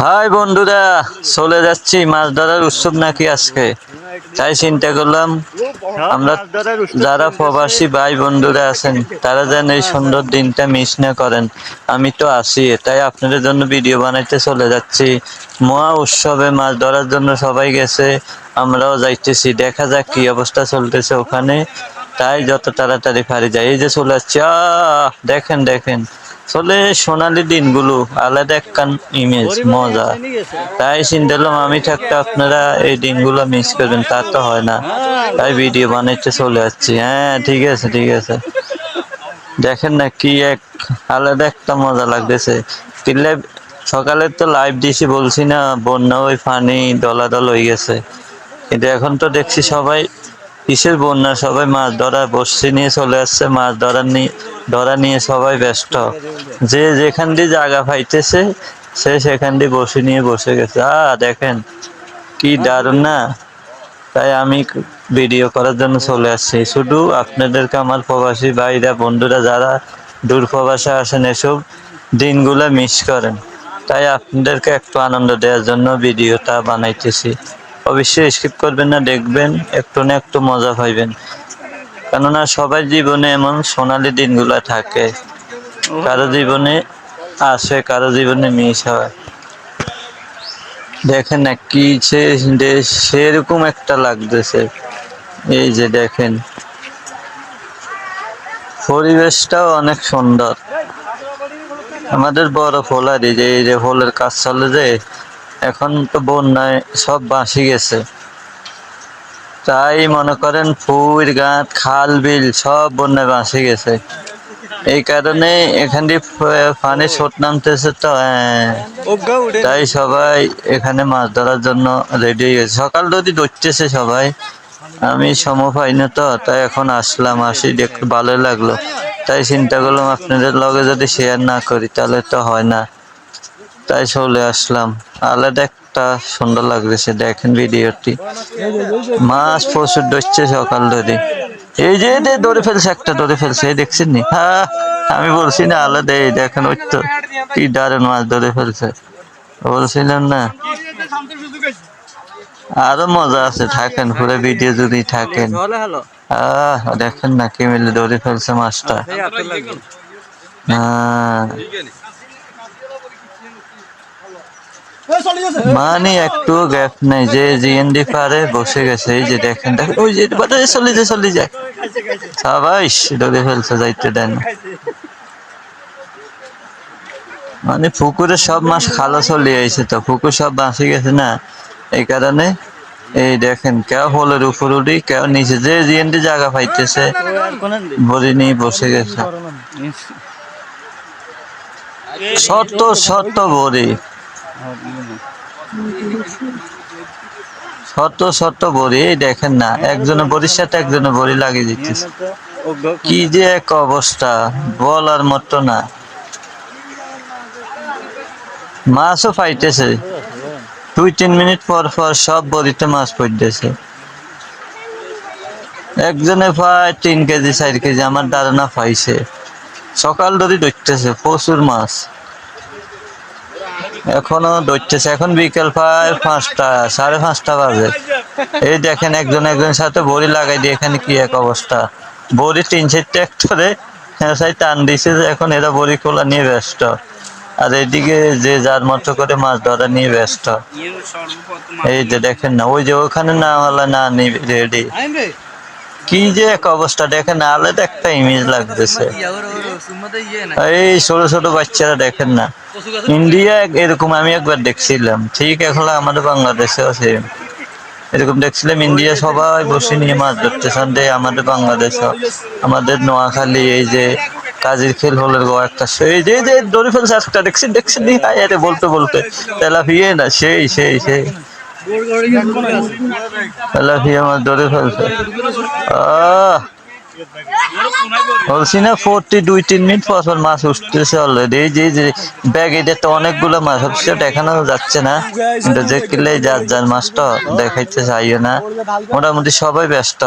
High বন্ধুরা, চলে যাচ্ছি মাছ ধরার উৎসব নাকি আজকে? তাই চিন্তা করলাম, আমরা যারা প্রবাসী ভাই বন্ধুরা আছেন, তারা যেন এই সুন্দর দিনটা মিস না করেন। আমি তো আসি তাই আপনাদের জন্য ভিডিও বানাইতে চলে যাচ্ছি। মহা উৎসবে মাছ ধরার জন্য সবাই গেছে, আমরাও যাইতেছি, দেখা যাক কি অবস্থা চলতেছে ওখানে। তাই যত তাড়াতাড়ি ফারি যায় এই যে চলে যাচ্ছে আহ, দেখেন দেখেন। চলে সোনালি দিনগুলো আলাদা একখান ইমেজ মজা। তাই চিন্তা করলাম আমি থাকতে আপনারা এই দিনগুলো মিস করবেন তা তো হয় না। তাই ভিডিও বানাইতে চলে যাচ্ছি হ্যাঁ ঠিক আছে ঠিক আছে। দেখেন না কি এক আলাদা একটা মজা লাগতেছে। কিনলে সকালে তো লাইভ দিছি বলছি না বন্যা ওই পানি দলাদল হয়ে গেছে। কিন্তু এখন তো দেখছি সবাই কিসের বন্যা? সবাই মাছ ধরা বসছে নিয়ে চলে আসছে মাছ ধরার নিয়ে ধরা নিয়ে সবাই ব্যস্ত। যে যেখান দিয়ে জায়গা পাইতেছে, সে সেখান দিয়ে বসে নিয়ে বসে গেছে। আ, দেখেন, কি দারুণ না? তাই আমি ভিডিও করার জন্য চলে আসছি। শুধু আপনাদেরকে আমার প্রবাসী ভাইরা, বন্ধুরা, যারা দূর প্রবাসে আসেন, এসব দিনগুলো মিস করেন। তাই আপনাদেরকে একটু আনন্দ দেওয়ার জন্য ভিডিওটা বানাইতেছি। অবশ্যই স্কিপ করবেন না, দেখবেন, একটু না একটু মজা পাইবেন। কেননা সবাই জীবনে এমন সোনালি দিনগুলো থাকে, কারও জীবনে আসে, কারও জীবনে মিস হয়। দেখেন না কি সে সেরকম একটা লাগতেছে। এই যে দেখেন, পরিবেশটাও অনেক সুন্দর। আমাদের বড় ফোলারি যে, এই যে ফলের কাজ চলে যে, এখন তো বন্যায় সব বাঁশি গেছে। তাই মনে করেন ফুর গাঁত খাল বিল সব বন্যায় বাঁশি গেছে। এই কারণে এখান দিয়ে পানি ছোট নামতেছে তো হ্যাঁ। তাই সবাই এখানে মাছ ধরার জন্য রেডি হয়ে গেছে। সকাল যদি ধরতেছে সবাই। আমি সময় পাই না তো তাই এখন আসলাম আসি দেখতে ভালো লাগল। তাই চিন্তা করলাম আপনাদের লগে যদি শেয়ার না করি তাহলে তো হয় না। তাই চলে আসলাম। আলাদা একটা সুন্দর লাগতেছে দেখেন ভিডিওটি। মাছ প্রচুর ধরছে সকাল ধরে। এই যে ধরে ফেলছে, একটা ধরে ফেলছে, এই দেখছেন নি হ্যাঁ আমি বলছি না, আলাদা, এই দেখেন, ওই তো কি দারুণ মাছ ধরে ফেলছে। বলছিলাম না। আরও মজা আছে, থাকেন, পুরো ভিডিও যদি থাকেন। দেখেন না কি মিলে ধরে ফেলছে মাছটা। হ্যাঁ। মানে একটু গ্যাপ নাই যে জিএনডি পারে, বসে গেছে। এই যে দেখেন দেখেন, ওই যে বাজারে চলে যায় চলে যায়। সবাই ধরে ফেলছে, যাইতে দেন মানে পুকুরে সব মাছ খালা চলে আইছে তো, পুকুর সব বাঁচে গেছে না? এই কারণে, এই দেখেন, কেউ হলের উপর উঠি, কেউ নিচে। যে জিএনডি জায়গা পাইতেছে বড়ি নিয়ে বসে গেছে। শত শত বড়ি শত শত বড়ি দেখেন না, একজনের বড়ির সাথে একজনের বড়ি লাগিয়ে দিতেছে। কি যে এক অবস্থা, বলার মতো না। মাছও পাইতেছে দুই, তিন মিনিট পর পর সব বড়িতে মাছ পড়তেছে। একজনে পায় তিন কেজি, চার কেজি, আমার ধারণা পাইছে সকাল ধরে ধরতেছে, প্রচুর মাছ। এখনও ধরতেছে এখন বিকেল প্রায় পাঁচটা, সাড়ে পাঁচটা বাজে। এই দেখেন একজন একজনের সাথে বড়ি লাগাই দিয়ে এখানে কি এক অবস্থা। বড়ি তিন চারটে একটরে সাই টান দিছে এখন এরা বড়ি খোলা নিয়ে ব্যস্ত। আর এদিকে যে যার মতো করে মাছ ধরা নিয়ে ব্যস্ত। এই যে দেখেন না, ওই যে ওখানে না হলে না রেডি। কি যে এক অবস্থা, দেখেন আলাদা একটা ইমেজ লাগতেছে। এই ছোট ছোট বাচ্চারা দেখেন না। ইন্ডিয়া এরকম আমি একবার দেখছিলাম। ঠিক এখন আমাদের বাংলাদেশেও আছে এরকম দেখছিলাম ইন্ডিয়া সবাই বসে নিয়ে মাছ ধরতেছেন দে আমাদের বাংলাদেশ আমাদের নোয়াখালী, এই যে কাজের খেল হলের গো একটা সেই যে যে, ধরে ফেলছে একটা দেখছি দেখছি বলতে বলতে। তেলাফিয়ে না, সেই সেই সেই। বলছি না দুই তিন মিনিট মাছ উঠতেছে অলরেডি যে যে অনেকগুলো মাছ হচ্ছে দেখানো যাচ্ছে না। কিন্তু কিলে যার যার মাছটা দেখাইতে চাইও না। মোটামুটি সবাই ব্যস্ত।